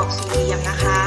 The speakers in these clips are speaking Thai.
อกสี่เหลี่มนะคะ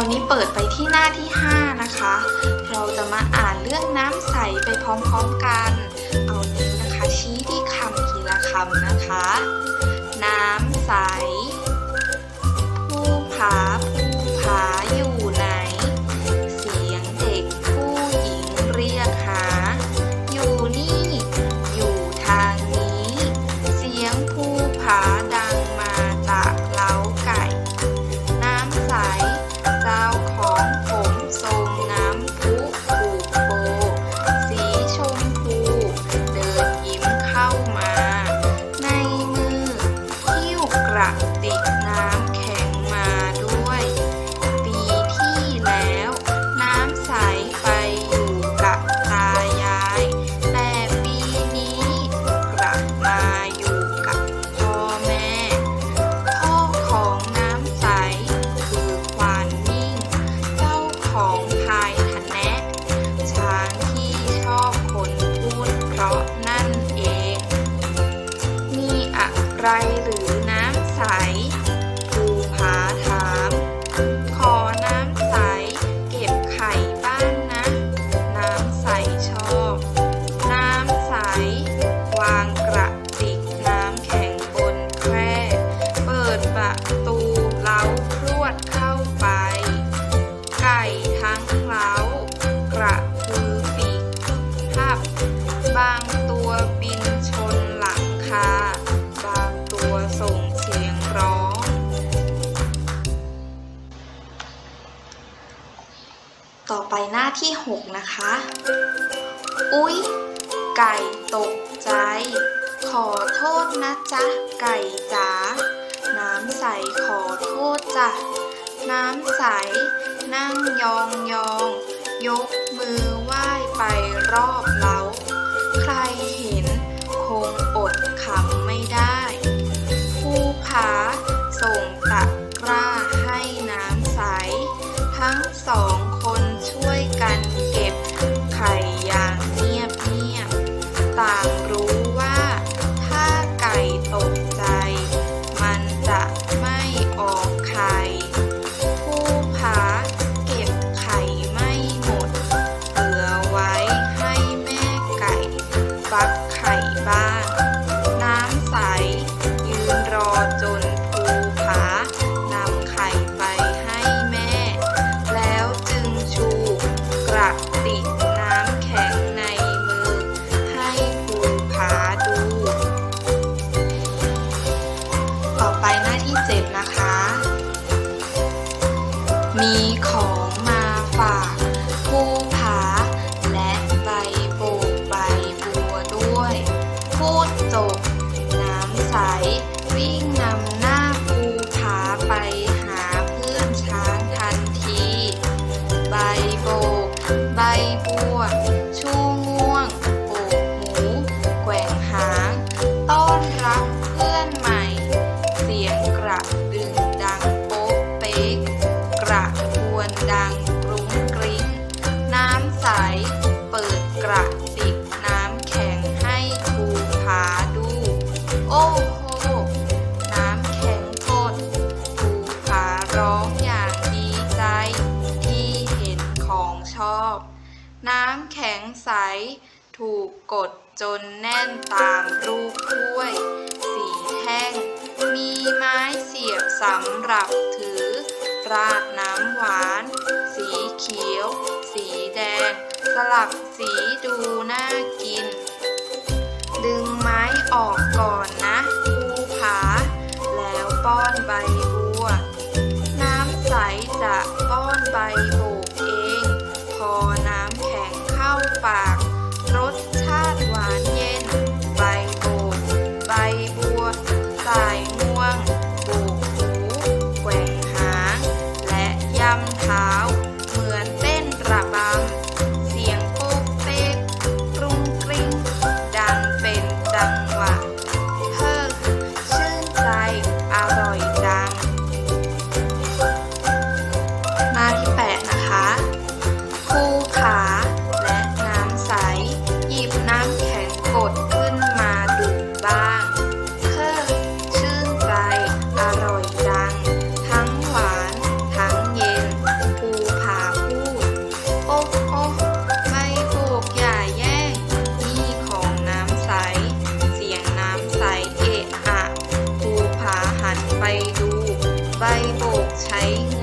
ราวนี้เปิดไปที่หน้าที่ 5 นะคะ เราจะมาอ่านเรื่องน้ำใสไปพร้อมๆกัน เอานี้นะคะ ชี้ที่คำทีละคำนะคะ น้ำใส ผู้ผาาที่ 6 นะคะ อุ๊ย ไก่ตกใจ ขอโทษนะจ๊ะ ไก่จ๋า น้ำใสขอโทษจ้ะ น้ำใส นั่งยองยอง ยกมือไหว้ไปรอบเล้า ใครเห็นคงอดขำไม่ได้ภูผาส่งตะกร้าให้น้ำใส ทั้งสอง ถูกกดจนแน่นตามรูปล้วย สีแห้งมีไม้เสียบสำหรับถือ ราดน้ำหวาน สีเขียว สีแดง สลับสีดูน่ากิน ดึงไม้ออกก่อนนะภูผา แล้วป้อนใบบัว น้ำใสจะป้อนใบโบกเอง พอน้ำแข็งเข้าปาก face.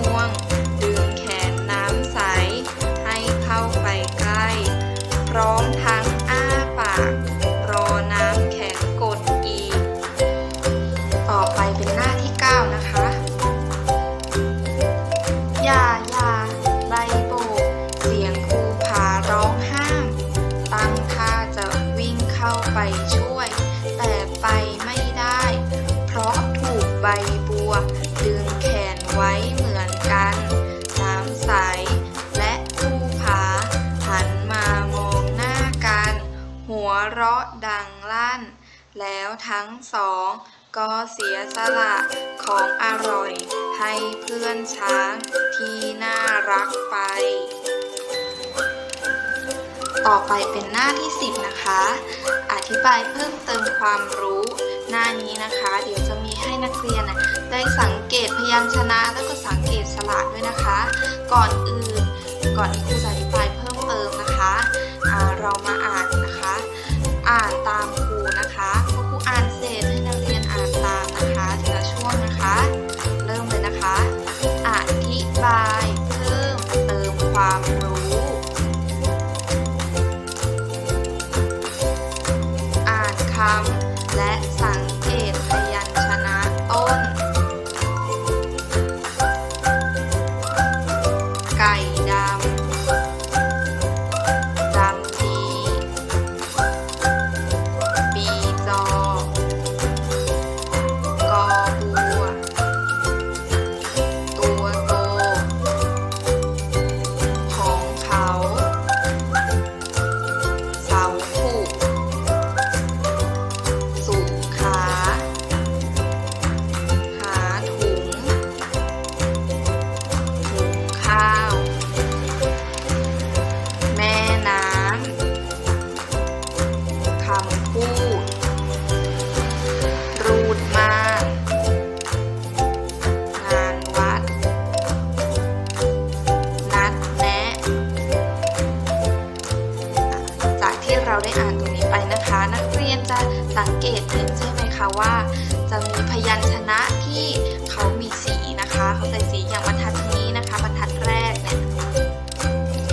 ทั้งสอง ก็เสียสละของอร่อย ให้เพื่อนช้างที่น่ารักไป ต่อไปเป็นหน้าที่ 10 นะคะ อธิบายเพิ่มเติมความรู้ หน้านี้นะคะ เดี๋ยวจะมีให้นักเรียนได้สังเกตพยัญชนะแล้วก็สังเกตสระด้วยนะคะ ก่อนอื่น ก่อนที่ครูจะอธิบายเพิ่มเติมนะคะเรามาอ่านนะคะ อ่านตาม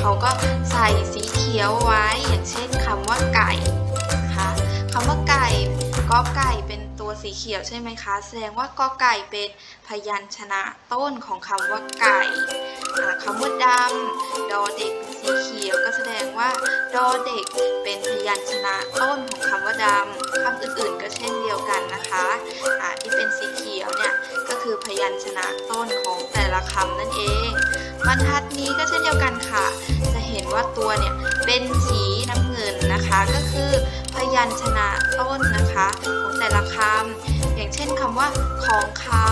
เขาก็ใส่สีเขียวไว้ อย่างเช่นคำว่าไก่นะคะคำว่าไก่กอไก่เป็นตัวสีเขียวใช่ไหมคะ แสดงว่ากอไก่เป็นพยัญชนะต้นของคำว่าไก่อ่าคำว่าดำดอเด็กสีเขียวก็แสดงว่า ดอเด็ก เป็นพยัญชนะต้นของคำว่าดำคำอื่นๆก็เช่นเดียวกันนะคะอ่าที่เป็นสีเขียวเนี่ยก็คือพยัญชนะต้นของแต่ละคำนั่นเองบรรทัดนี้ก็เช่นเดียวกันค่ะ จะเห็นว่าตัวเนี่ยเป็นสีน้ำเงินนะคะ ก็คือพยัญชนะต้นนะคะของแต่ละคำอย่างเช่นคำว่าของเขา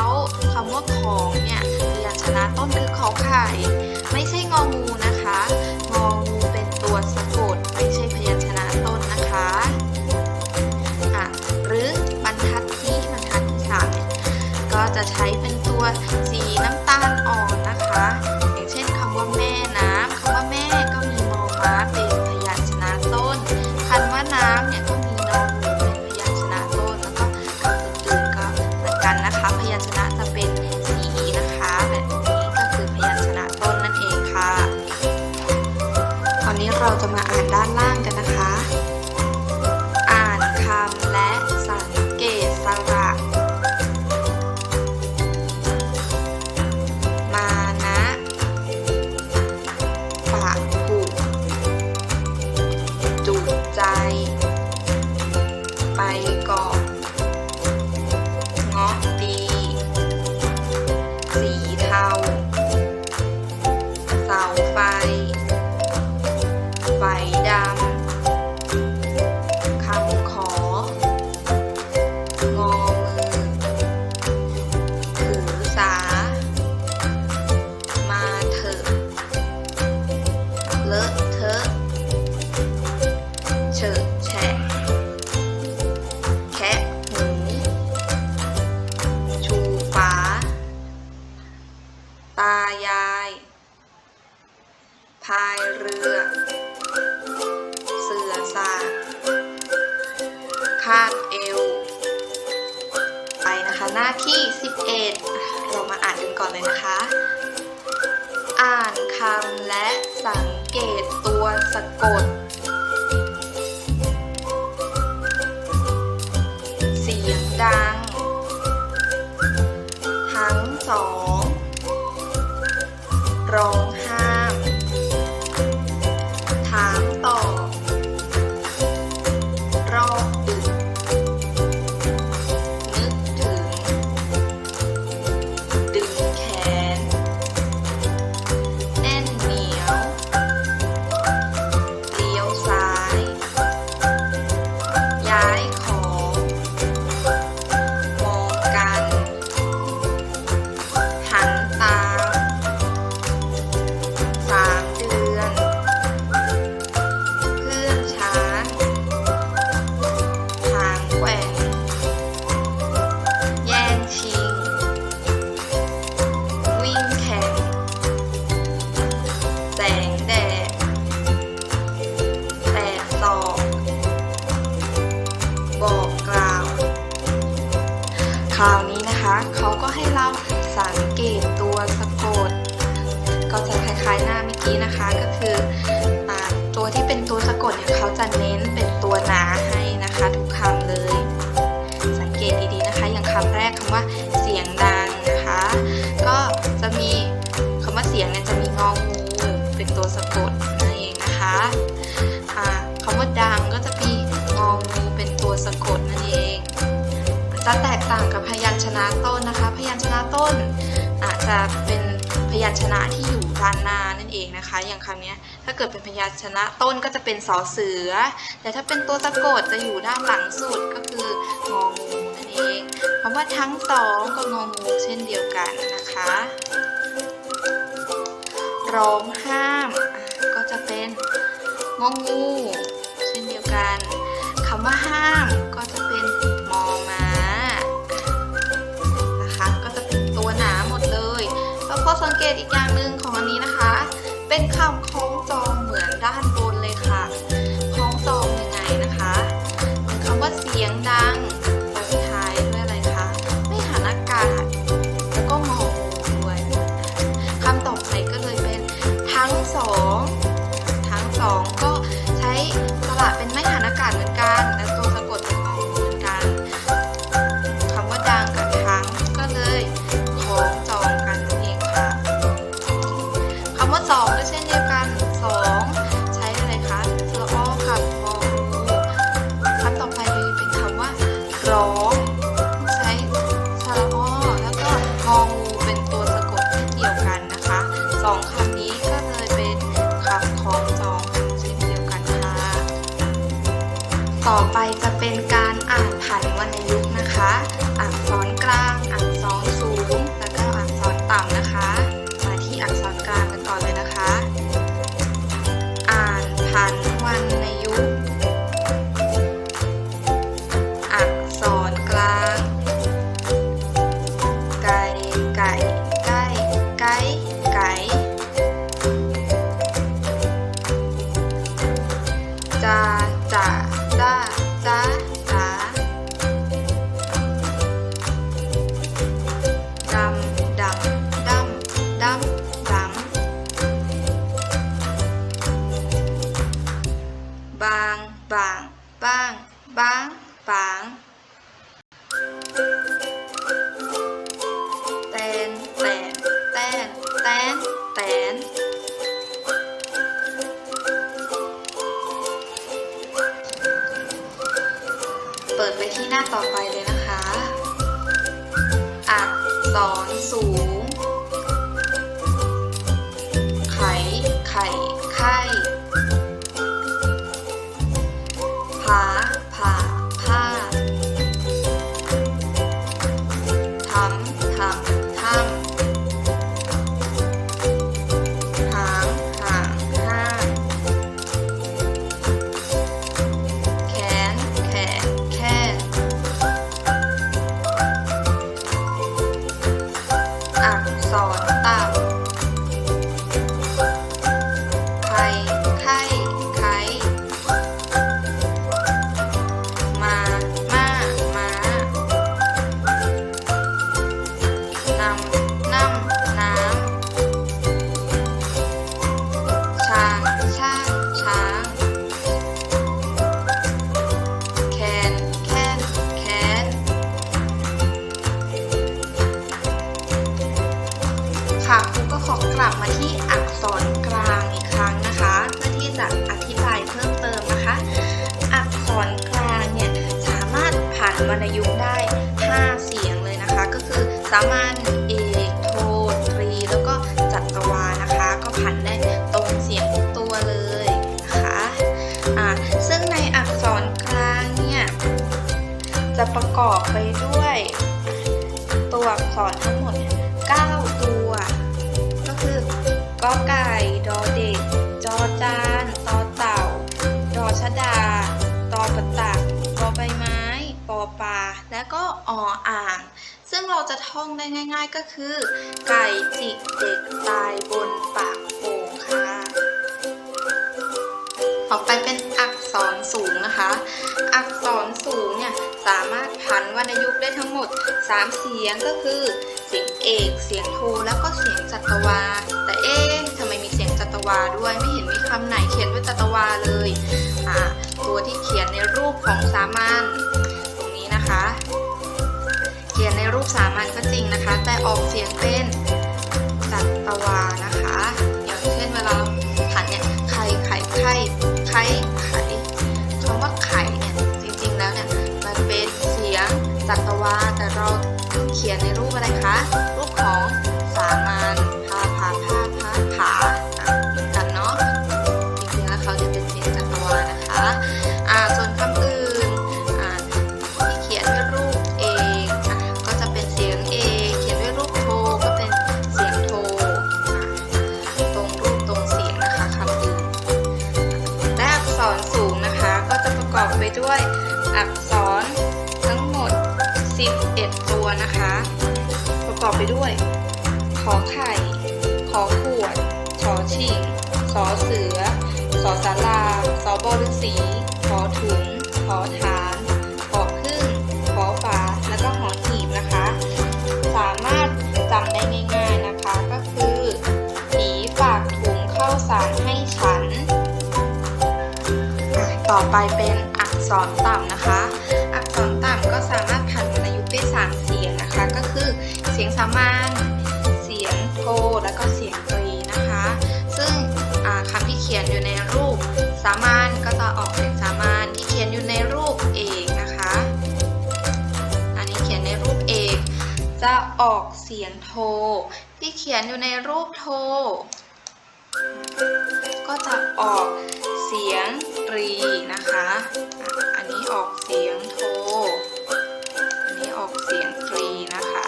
คำว่าของเนี่ยพยัญชนะต้นคือขอไข่ ไม่ใช่งองูนะ จะใช้เป็นตัวสีน้ำตาล ร้ องนะอย่างคำนี้ถ้าเกิดเป็นพยัญชนะต้นก็จะเป็นสอเสือ แต่ถ้าเป็นตัวสะกดจะอยู่ด้านหลังสุดก็คืององูนั่นเองคำว่าทั้งสองก็งองูเช่นเดียวกันนะคะร้องห้ามก็จะเป็นงองูเช่นเดียวกันคำว่าห้ามก็จะเป็นมอมานะคะก็จะเป็นตัวหนาหมดเลยแล้วข้อสังเกตอีกอย่างหนึ่งของอันนี้นะคะ เป็นคำคล้องจองเหมือนด้านบนเลยค่ะาจ้า วรรณยุกต์ได้ 5 เสียงเลยนะคะ ก็คือสามัญเอกโทตรี แล้วก็จัตวานะคะ ก็ผ่านได้ตรงเสียงทุกตัวเลยนะคะอ่าซึ่งในอักษรกลางเนี่ยจะประกอบไปด้วย ตัวอักษรทั้งหมด 9 ตัว ก็คือกอไก่ ปอปลา และก็ออ่าง ซึ่งเราจะท่องได้ง่าย ๆก็คือ ไก่จิกเด็กตายบนปากโป่งค่ะ ต่อไปเป็นอักษรสูงนะคะ อักษรสูงเนี่ยสามารถผันวรรณยุกต์ได้ทั้งหมด 3 เสียงก็คือ เสียงเอก เสียงโทแล้วก็เสียงจัตวา แต่เอ๊ะทำไมมีเสียงจัตวาด้วยไม่เห็นมีคำไหนเขียนด้วยจัตวาเลย อ่าตัวที่เขียนในรูปของสามัญ นะคะ เขียนในรูปสามัญก็จริงนะคะ แต่ออกเสียงเป็นจัตวานะคะ อย่างเช่นเวลาเราผันเนี่ยไข่ไข่ไข่ไข่ไข่คำว่าไข่เนี่ยจริงๆแล้วเนี่ยมันเป็นเสียงจัตวาแต่เราเขียนในรูปอะไรคะ รูปของสามัญ ด้วยอักษรทั้งหมด 11 ตัวนะคะ ประกอบไปด้วย ขอไข่ ขอขวด ชอชิงสอเสือ สอสาราสอบอฤษีขอถุง ขอฐานขอพึ่งขอฝา แล้วก็หอหีบนะคะ สามารถจำได้ง่ายๆนะคะก็คือผีฝากถุงเข้าสารให้ฉัน ต่อไปเป็น ษรต่ำนะคะ อักษรต่ำก็สามารถผันวรรยุกต์ได้สามเสียงนะคะ ก็คือเสียงสามัญเสียงโทและก็เสียงตรีนะคะ ซึ่งคำที่เขียนอยู่ในรูปสามัญก็จะออกเสียงสามัญที่เขียนอยู่ในรูปเอกนะคะ อันนี้เขียนในรูปเอก จะออกเสียงโท ที่เขียนอยู่ในรูปโท ก็จะออกเสียงตรีนะคะ อันนี้ออกเสียงโท อันนี้ออกเสียงตรีนะคะ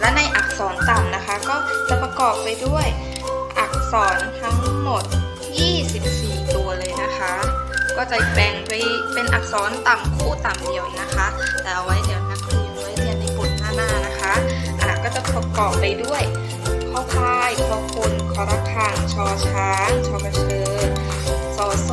และในอักษรต่ำนะคะก็จะประกอบไปด้วยอักษรทั้งหมด 24 ตัวเลยนะคะ ก็จะแบ่งไปเป็นอักษรต่ำคู่ต่ำเดียวนะคะ แต่เอาไว้เดี๋ยว ปกอบไปด้วยข้อพายข้อคุนคอรักทางชอช้างชอกระเชอซอโซ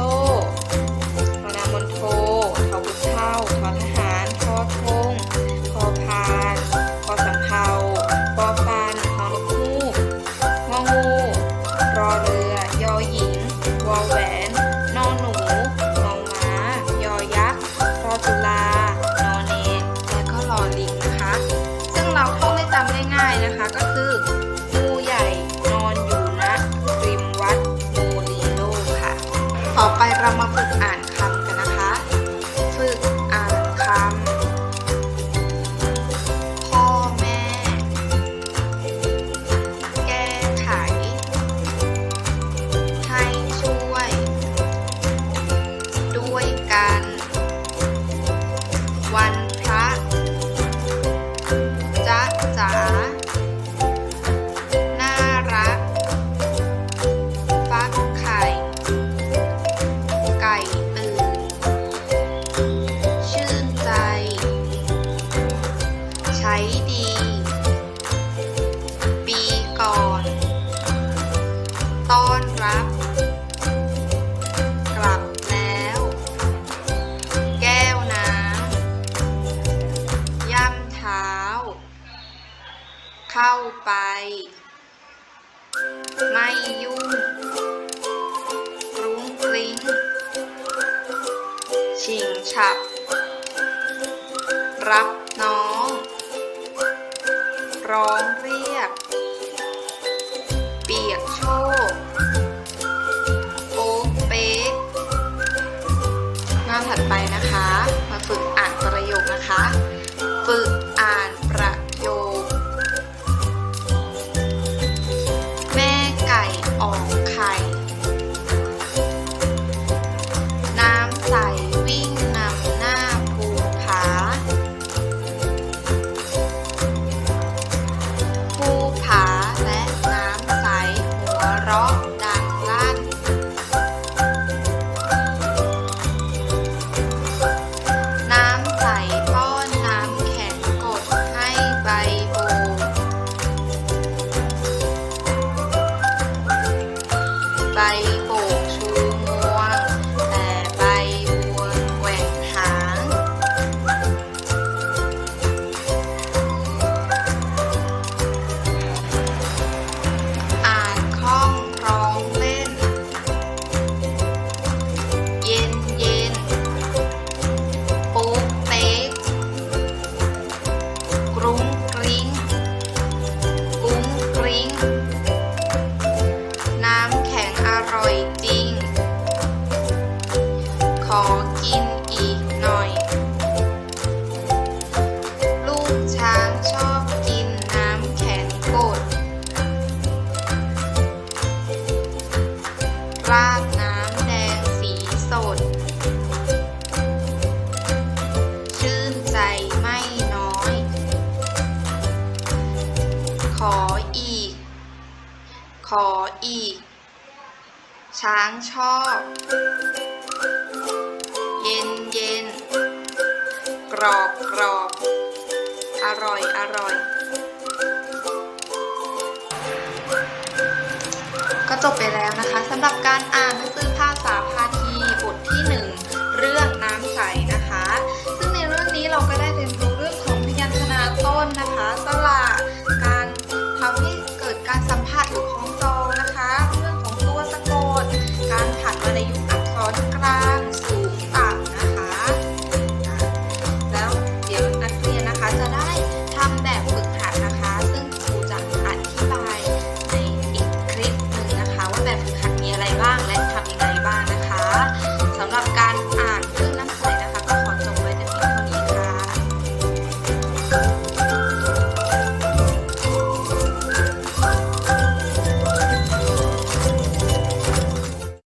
ร่อย ก็จบไปแล้วนะคะสำหรับการอ่านหนังสือ